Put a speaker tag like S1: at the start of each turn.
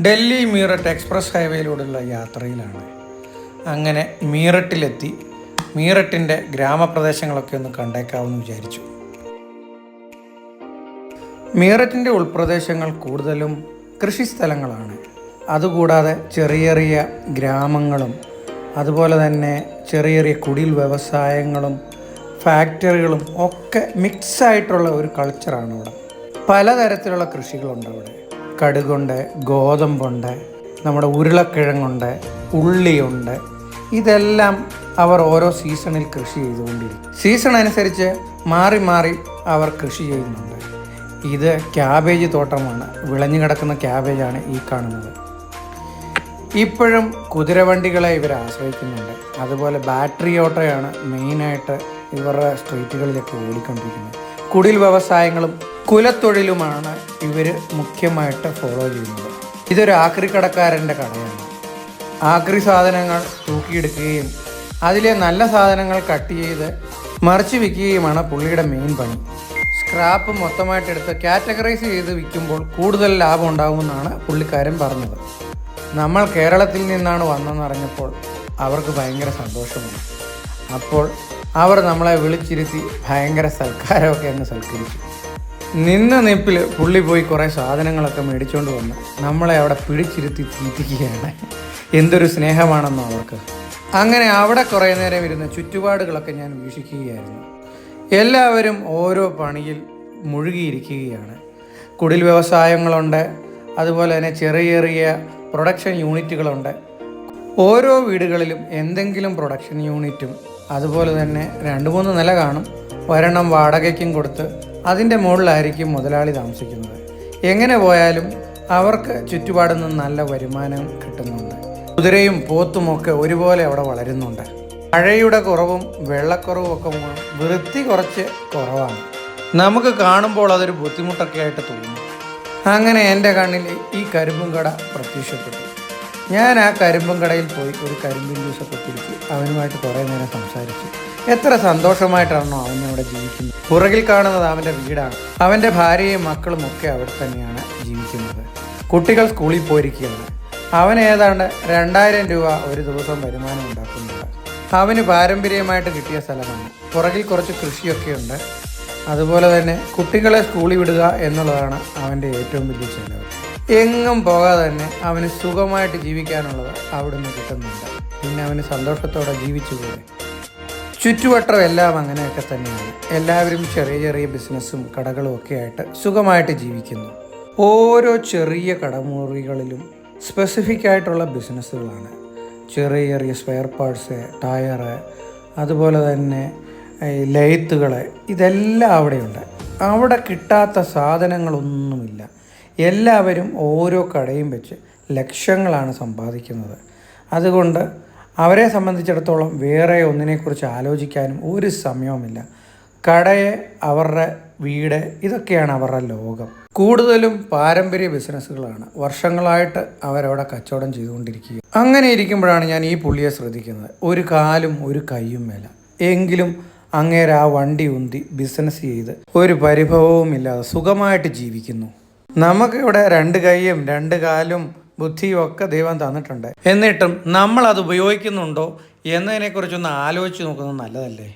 S1: Delhi Meerut express ഹൈവേയിലൂടെയുള്ള യാത്രയിലാണ്. അങ്ങനെ മീററ്റിലെത്തി. മീററ്റിന്റെ ഗ്രാമപ്രദേശങ്ങളൊക്കെ ഒന്ന് കണ്ടേക്കാവുമെന്ന് വിചാരിച്ചു. മീററ്റിന്റെ ഉൾപ്രദേശങ്ങൾ കൂടുതലും കൃഷിസ്ഥലങ്ങളാണ്. അതുകൂടാതെ ചെറിയ ചെറിയ ഗ്രാമങ്ങളും അതുപോലെ തന്നെ ചെറിയ ചെറിയ കുടിൽ വ്യവസായങ്ങളും ഫാക്ടറികളും ഒക്കെ മിക്സ് ആയിട്ടുള്ള ഒരു കൾച്ചറാണ് ഇവിടെ പലതരത്തിലുള്ള കൃഷികളുണ്ട് അവിടെ. കടുകുണ്ട് ഗോതമ്പുണ്ട് നമ്മുടെ ഉരുളക്കിഴങ്ങുണ്ട് ഉള്ളിയുണ്ട്. ഇതെല്ലാം അവർ ഓരോ സീസണിൽ കൃഷി ചെയ്തുകൊണ്ടിരിക്കും. സീസൺ അനുസരിച്ച് മാറി മാറി അവർ കൃഷി ചെയ്യുന്നുണ്ട്. ഇത് ക്യാബേജ് തോട്ടമാണ്. വിളഞ്ഞു കിടക്കുന്ന ക്യാബേജാണ് ഈ കാണുന്നത്. ഇപ്പോഴും കുതിരവണ്ടികളെ ഇവർ ആശ്രയിക്കുന്നുണ്ട്. അതുപോലെ ബാറ്ററി ഓട്ടോയാണ് മെയിനായിട്ട് ഇവരുടെ സ്ട്രീറ്റുകളിലൊക്കെ ഓടിക്കൊണ്ടിരിക്കുന്നത്. കുടിൽ വ്യവസായങ്ങളും കുലത്തൊഴിലുമാണ് ഇവർ മുഖ്യമായിട്ട് ഫോളോ ചെയ്യുന്നത്. ഇതൊരു ആക്രി കടക്കാരന്റെ കടയാണ്. ആക്രി സാധനങ്ങൾ തൂക്കിയെടുക്കുകയും അതിലെ നല്ല സാധനങ്ങൾ കട്ട് ചെയ്ത് മറിച്ച് വിൽക്കുകയുമാണ് പുള്ളിയുടെ മെയിൻ പണി. സ്ക്രാപ്പ് മൊത്തമായിട്ടെടുത്ത് കാറ്റഗറൈസ് ചെയ്ത് വിൽക്കുമ്പോൾ കൂടുതൽ ലാഭം ഉണ്ടാകുമെന്നാണ് പുള്ളിക്കാരൻ പറഞ്ഞത്. നമ്മൾ കേരളത്തിൽ നിന്നാണ് വന്നതെന്നറിഞ്ഞപ്പോൾ അവർക്ക് ഭയങ്കര സന്തോഷമായി അപ്പോൾ അവർ നമ്മളെ വിളിച്ചിരുത്തി ഭയങ്കര സൽക്കാരമൊക്കെ അങ്ങ് സൽക്കരിച്ചു. നിന്ന നിപ്പിൽ പുള്ളി പോയി കുറേ സാധനങ്ങളൊക്കെ മേടിച്ചുകൊണ്ട് വന്ന് നമ്മളെ അവിടെ പിടിച്ചിരുത്തി തീറ്റിക്കുകയാണ്. എന്തൊരു സ്നേഹമാണെന്നോ അവർക്ക്. അങ്ങനെ അവിടെ കുറേ നേരം ഇരുന്ന് ചുറ്റുപാടുകളൊക്കെ ഞാൻ വീക്ഷിക്കുകയായിരുന്നു. എല്ലാവരും ഓരോ പണിയിൽ മുഴുകിയിരിക്കുകയാണ്. കുടിൽ വ്യവസായങ്ങളുണ്ട് അതുപോലെ തന്നെ ചെറിയ ചെറിയ പ്രൊഡക്ഷൻ യൂണിറ്റുകളുണ്ട്. ഓരോ വീടുകളിലും എന്തെങ്കിലും പ്രൊഡക്ഷൻ യൂണിറ്റും അതുപോലെ തന്നെ രണ്ട് മൂന്ന് നില കാണും. ഒരെണ്ണം വാടകയ്ക്കും കൊടുത്ത് അതിന്റെ മുകളിലായിരിക്കും മുതലാളി താമസിക്കുന്നത്. എങ്ങനെ പോയാലും അവർക്ക് ചുറ്റുപാടിൽ നിന്ന് നല്ല വരുമാനം കിട്ടുന്നുണ്ട്. കുതിരയും പോത്തുമൊക്കെ ഒരുപോലെ അവിടെ വളരുന്നുണ്ട്. മഴയുടെ കുറവും വെള്ളക്കുറവും ഒക്കെ വൃത്തി കുറച്ച് കുറവാണ്. നമുക്ക് കാണുമ്പോൾ അതൊരു ബുദ്ധിമുട്ടൊക്കെ ആയിട്ട് തോന്നും. അങ്ങനെ എന്റെ കണ്ണിൽ ഈ കരിമ്പും കട പ്രത്യക്ഷപ്പെട്ടു. ഞാൻ ആ കരിമ്പും കടയിൽ പോയി ഒരു കരിമ്പിൻ ജ്യൂസൊക്കെ കുടിച്ച് അവനുമായിട്ട് കുറേ നേരം സംസാരിച്ചു. എത്ര സന്തോഷമായിട്ടാണോ അവൻ അവിടെ ജീവിക്കുന്നത്. പുറകിൽ കാണുന്നത് അവന്റെ വീടാണ്. അവന്റെ ഭാര്യയും മക്കളും ഒക്കെ അവിടെ തന്നെയാണ് ജീവിക്കുന്നത്. കുട്ടികൾ സ്കൂളിൽ പോയിരിക്കുകയാണ്. അവൻ ഏതാണ്ട് രണ്ടായിരം രൂപ ഒരു ദിവസം വരുമാനം ഉണ്ടാക്കുന്നുണ്ട് അവന് പാരമ്പര്യമായിട്ട് കിട്ടിയ സ്ഥലമാണ്. പുറകിൽ കുറച്ച് കൃഷിയൊക്കെ ഉണ്ട്. അതുപോലെ തന്നെ കുട്ടികളെ സ്കൂളിൽ വിടുക എന്നുള്ളതാണ് അവന്റെ ഏറ്റവും വലിയ ചിലവ്. എങ്ങും പോകാതെ തന്നെ അവന് സുഖമായിട്ട് ജീവിക്കാനുള്ളത് അവിടുന്ന് കിട്ടുന്നുണ്ട്. പിന്നെ അവന് സന്തോഷത്തോടെ ജീവിച്ചു പോയി. ചുറ്റുവട്ടം എല്ലാം അങ്ങനെയൊക്കെ തന്നെയാണ്. എല്ലാവരും ചെറിയ ചെറിയ ബിസിനസ്സും കടകളും ഒക്കെ ആയിട്ട് സുഖമായിട്ട് ജീവിക്കുന്നു. ഓരോ ചെറിയ കടമുറികളിലും സ്പെസിഫിക് ആയിട്ടുള്ള ബിസിനസ്സുകളാണ് ചെറിയ ചെറിയ സ്പെയർ പാർട്സ് ടയറ് അതുപോലെ തന്നെ ഈ ലെയ്ത്തുകൾ ഇതെല്ലാം അവിടെയുണ്ട്. അവിടെ കിട്ടാത്ത സാധനങ്ങളൊന്നുമില്ല. എല്ലാവരും ഓരോ കടയും വെച്ച് ലക്ഷങ്ങളാണ് സമ്പാദിക്കുന്നത്. അതുകൊണ്ട് അവരെ സംബന്ധിച്ചിടത്തോളം വേറെ ഒന്നിനെക്കുറിച്ച് ആലോചിക്കാനും ഒരു സമയവുമില്ല. കടയെ അവരുടെ വീട് ഇതൊക്കെയാണ് അവരുടെ ലോകം. കൂടുതലും പാരമ്പര്യ ബിസിനസ്സുകളാണ്. വർഷങ്ങളായിട്ട് അവരവിടെ കച്ചവടം ചെയ്തുകൊണ്ടിരിക്കുക അങ്ങനെ ഇരിക്കുമ്പോഴാണ് ഞാൻ ഈ പുള്ളിയെ ശ്രദ്ധിക്കുന്നത്. ഒരു കാലും ഒരു കൈയും മേല. എങ്കിലും അങ്ങേര് ആ വണ്ടി ഉന്തി ബിസിനസ് ചെയ്ത് ഒരു പരിഭവവും ഇല്ലാതെ സുഖമായിട്ട് ജീവിക്കുന്നു. നമുക്കിവിടെ രണ്ട് കൈയും രണ്ട് കാലും ബുദ്ധിയും ഒക്കെ ദൈവം തന്നിട്ടുണ്ട്. എന്നിട്ടും നമ്മൾ അത് ഉപയോഗിക്കുന്നുണ്ടോ എന്നതിനെക്കുറിച്ചൊന്ന് ആലോചിച്ച് നോക്കുന്നത് നല്ലതല്ലേ?